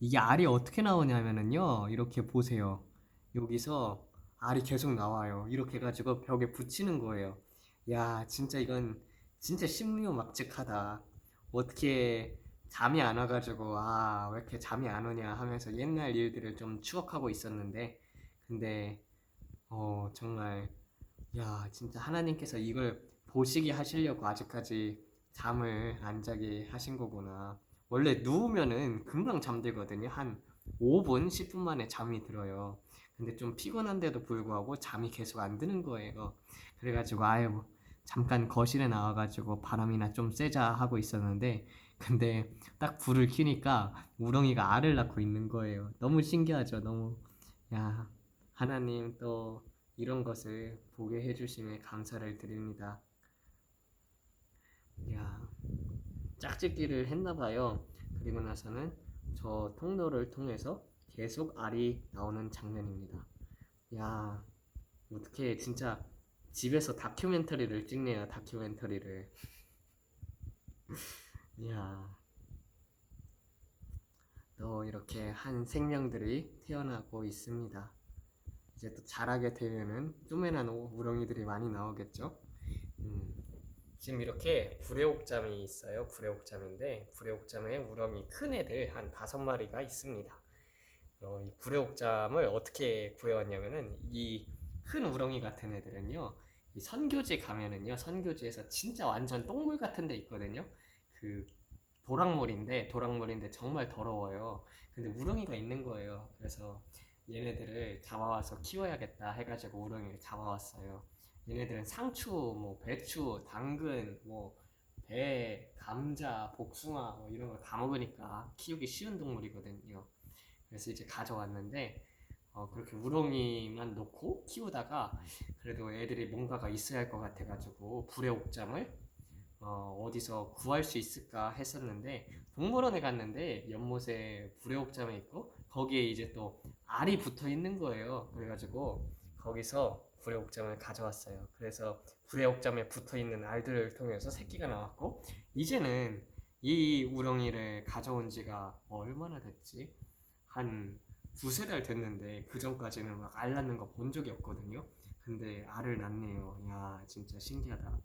이게 알이 어떻게 나오냐면은요. 이렇게 보세요. 여기서 알이 계속 나와요. 이렇게 해가지고 벽에 붙이는 거예요. 야, 진짜 이건 진짜 신묘막측하다. 어떻게 잠이 안 와가지고 아, 왜 이렇게 잠이 안 오냐 하면서 옛날 일들을 좀 추억하고 있었는데 근데 어, 정말 야, 진짜 하나님께서 이걸 보시게 하시려고 아직까지 잠을 안 자게 하신 거구나. 원래 누우면은 금방 잠들거든요. 한 5분, 10분 만에 잠이 들어요. 근데 좀 피곤한데도 불구하고 잠이 계속 안 드는 거예요. 그래가지고 뭐 잠깐 거실에 나와가지고 바람이나 좀 쐬자 하고 있었는데 근데 딱 불을 켜니까 우렁이가 알을 낳고 있는 거예요. 너무 신기하죠. 너무 야 하나님 또 이런 것을 보게 해주심에 감사를 드립니다. 야 짝짓기를 했나 봐요. 그리고 나서는 저 통로를 통해서 계속 알이 나오는 장면입니다. 야 어떻게 진짜 집에서 다큐멘터리를 찍네요. 다큐멘터리를. 야, 또 이렇게 한 생명들이 태어나고 있습니다. 이제 또 자라게 되면은 쪼매난 오- 우렁이들이 많이 나오겠죠. 음, 지금 이렇게 구레옥잠이 있어요. 구레옥잠인데 구레옥잠에 우렁이 큰 애들 한 다섯 마리가 있습니다. 어, 이 구레옥잠을 어떻게 구해왔냐면은 이 큰 우렁이 같은 애들은요. 이 선교지 가면은요. 선교지에서 진짜 완전 똥물 같은 데 있거든요. 그 도랑물인데 도랑물인데 정말 더러워요. 근데 우렁이가 있는 거예요. 그래서 얘네들을 잡아와서 키워야겠다 해가지고 우렁이를 잡아왔어요. 얘네들은 상추, 뭐 배추, 당근, 뭐 배, 감자, 복숭아 뭐 이런 거다 먹으니까 키우기 쉬운 동물이거든요. 그래서 이제 가져왔는데 어, 그렇게 우렁이만 놓고 키우다가 그래도 애들이 뭔가가 있어야 할 것 같아가지고 불의 옥잠을 어, 어디서 구할 수 있을까 했었는데 동물원에 갔는데 연못에 불의 옥잠이 있고 거기에 이제 또 알이 붙어 있는 거예요. 그래가지고 거기서 불의 옥잠을 가져왔어요. 그래서 불의 옥잠에 붙어 있는 알들을 통해서 새끼가 나왔고 이제는 이 우렁이를 가져온 지가 얼마나 됐지? 한 두세 달 됐는데 그 전까지는 막 알 낳는 거 본 적이 없거든요. 근데 알을 낳네요. 야, 진짜 신기하다.